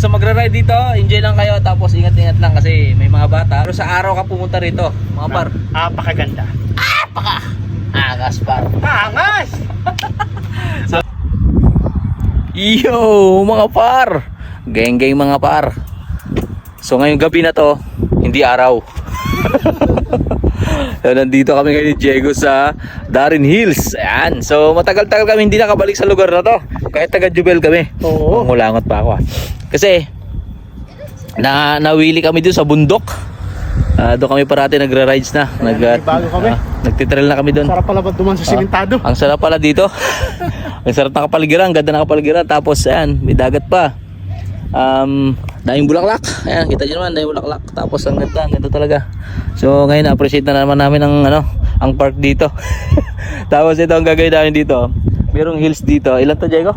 sa magra-ride dito, enjoy lang kayo tapos ingat-ingat lang kasi may mga bata. Pero sa araw ka pumunta rito, mga par. Napakaganda. Angas par. Angas! Yo, mga par. Geng-geng mga par. So ngayong gabi na to, hindi araw. so, nandito kami ngayon ni Diego sa Darin Hills. Ayan. So matagal-tagal kami hindi nakabalik sa lugar na to. Kahit taga Jubel kami. Oo. Mangulangot pa ako. ah. Kasi na nawili kami dun sa bundok. Ah, doon kami parati nagra-rides na. Nag, may bago kami. ah, nagtitrail na kami doon. Sarap pala ba duman sa simentado? Ang sarap pala dito. ang sarap ng kapaligiran, ang ganda ng kapaligiran. Tapos ayan, may dagat pa. Um, daming bulaklak. Ayan, kita niyo naman, daming bulaklak. Tapos ang ganda, ang ganda talaga. So ngayon na-appreciate na naman namin ang ano, ang park dito. Tapos ito ang gagawin namin dito. Merong hills dito. Ilan to, Diego?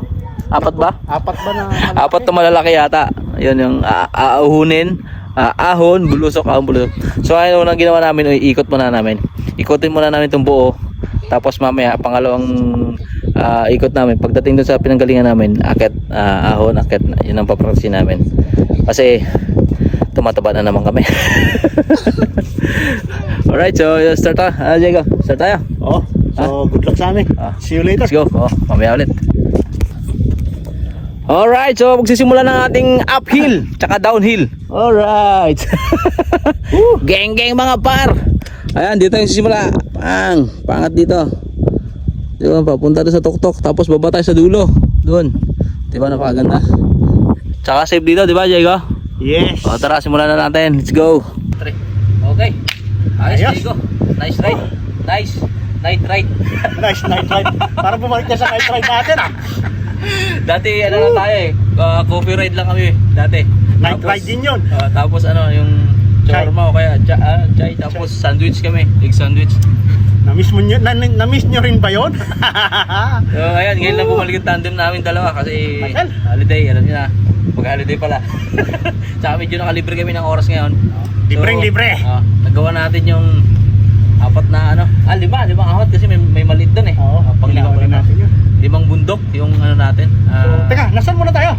Apat ba? Apat ba na Apat na malalaki yata. Yun yung aahunin, ah, ahon, bulusok, ahon, bulusok. So ayun unang ginawa namin, ikot muna namin. Ikotin muna namin itong buo. Tapos mamaya, pangalawang ah, ikot namin. Pagdating doon sa pinanggalingan namin, akit, ah, ahon, akit, yun ang papractice namin. Kasi, tumataba na naman kami. Alright, so start tayo. Ah, Diego, start tayo. Oh, so good luck sa amin. Ah. See you later. Let's go. Oh, mamaya ulit. Alright, so magsisimula ng ating uphill tsaka downhill. Alright. geng geng mga par. Ayan, dito yung sisimula. Pang, pangat dito. Di ba, papunta doon sa tuktok. Tapos baba tayo sa dulo. Doon. Di ba, napakaganda. Tsaka safe dito, di ba, Diego? Yes. O, tara, simulan na natin. Let's go. Okay. Ayos, Ayos. Diego. Nice ride. Nice. Night ride. Nice night ride. Para bumalik ka sa night ride natin ah. Dati ano lang tayo eh, uh, coffee ride lang kami dati. Night ride din yun. ah, tapos ano, yung. Shawarma o kaya cha, ah, chai, tapos sandwich kami, egg sandwich. Na-miss mo nyo, na, na-miss nyo rin ba yun? So ayan, ngayon lang bumalik yung tandem namin dalawa kasi Tagal. holiday, alam niyo na. Pag holiday pala. Tsaka medyo nakalibre kami ng oras ngayon. Libreng libre. ah, nagawa natin yung apat na ano, ah lima, limang ahot kasi may, may maliit doon eh. Oo, Ah, pang limang, kailangan ano, natin yun. limang bundok yung ano natin. ah, Teka, nasan muna tayo?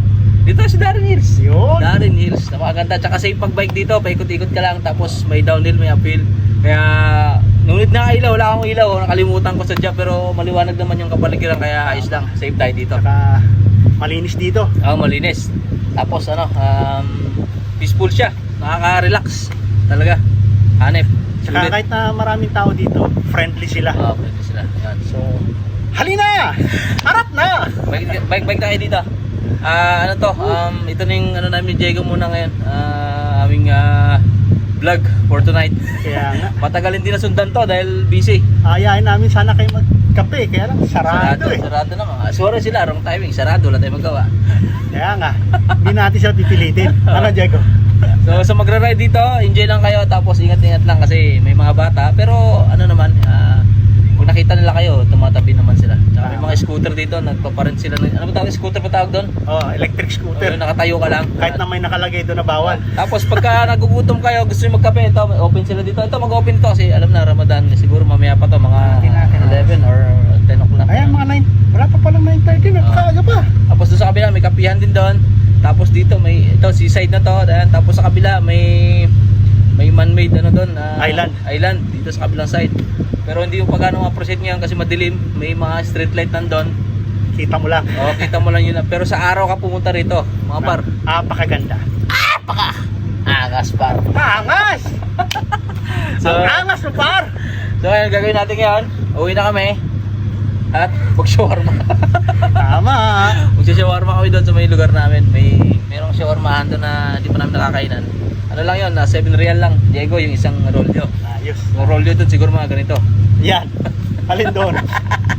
Dito si Darren Hills. Yun. Darren Hills, napakaganda. Tsaka safe pag bike dito, paikot-ikot ka lang tapos may downhill, may uphill. Kaya ngunit na ilaw, wala akong ilaw, nakalimutan ko sa job pero maliwanag naman yung kapaligiran kaya ayos lang, safe tayo dito. Saka malinis dito. Ah, malinis. Tapos ano, um, peaceful siya, nakaka-relax talaga. Hanep. Saka Sulit. kahit na maraming tao dito, friendly sila. Ah, pwede sila. Yan. So, Halina! Harap na! bike, bike, bike tayo dito. Ah, ano to? Um, ito na yung ano namin Diego muna ngayon. Ah, aming ah, vlog for tonight. Kaya nga, Matagal hindi nasundan to dahil busy. ayahin namin sana kayo magkape. Kaya lang, sarado eh. Sarado naman. Sorry sila, wrong timing. Sarado, wala tayong magawa. Kaya nga, hindi natin siya pipilitin. Ano, Diego? So, sa magra-ride dito, enjoy lang kayo. Tapos ingat-ingat lang kasi may mga bata. Pero ano naman, pag nakita nila kayo, tumatabi naman sila. Tsaka may mga scooter dito, nagpaparent sila. ng- Ano ba tawag scooter pa tawag doon? Oh, electric Scooter. scooter. nakatayo ka lang. Kahit na may nakalagay doon na bawal. Tapos pagka nagugutom kayo, gusto nyo magkape, ito, open sila dito. Ito, mag-open to kasi alam na, Ramadan. Siguro mamaya pa to, mga Natin, natin. 11 or 10 o'clock. Ayan, mga 9. Wala pa palang 9.30. Nagkaaga pa. Tapos doon sa kabila, may kapihan din doon. Tapos dito, may, ito, seaside na to. Ayan. Tapos sa kabila, may may man-made ano doon. ah, Island. Island, dito sa kabilang side. Pero hindi yung pagano ma-appreciate ngayon kasi madilim. May mga street light nandun. Kita mo lang. O, kita mo lang yun. Pero sa araw ka pumunta rito, mga par. Napakaganda. Angas par. Angas! So, Ang angas mo, par! So ayun, gagawin natin ngayon. Uwi na kami. At mag-shawarma. Tama. Mag-shawarma kami doon sa may lugar namin. May merong shawarmahan doon na hindi pa namin nakakainan. Ano lang yun, na 7 real lang. Diego, yung isang rolyo. Ayos. Yung rolyo doon siguro mga ganito. Yan. Alin doon?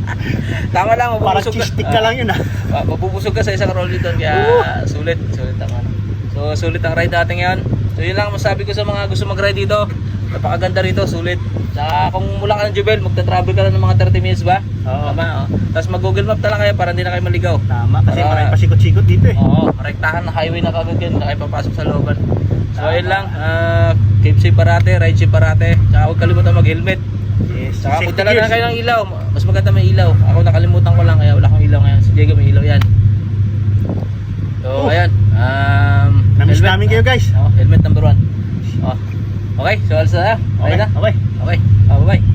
Tama lang, Parang mabubusog cheese stick ka lang yun ah. Ah, mabubusog ka sa isang rolyo doon. Kaya sulit, sulit ang ano. So sulit ang ride natin ngayon. So yun lang masabi ko sa mga gusto mag-ride dito. Napakaganda rito, sulit. Tsaka kung mula ka ng Jubel, magta-travel ka lang ng mga 30 minutes ba? Oo. Tama, oh. Tapos mag-google map tala kayo para hindi na kayo maligaw. Tama. Kasi Para- maraming pasikot-sikot dito eh. Oo, rektahan na highway na kagad yun, na kayo papasok sa looban. So Tama. ayun lang, ah, keep safe parate, ride safe parate. Tsaka huwag kalimutan mag-helmet. Yes. Tsaka Safety magdala na gears. kayo ng ilaw. Mas maganda may ilaw. Ako nakalimutan ko lang kaya wala akong ilaw ngayon. Si Diego may ilaw yan. So Oh. ayan. Um, you guys. Oh, helmet number one. Oh. Okay, so alas na. Okay Okay, na? okay. Okay. Oh, bye-bye.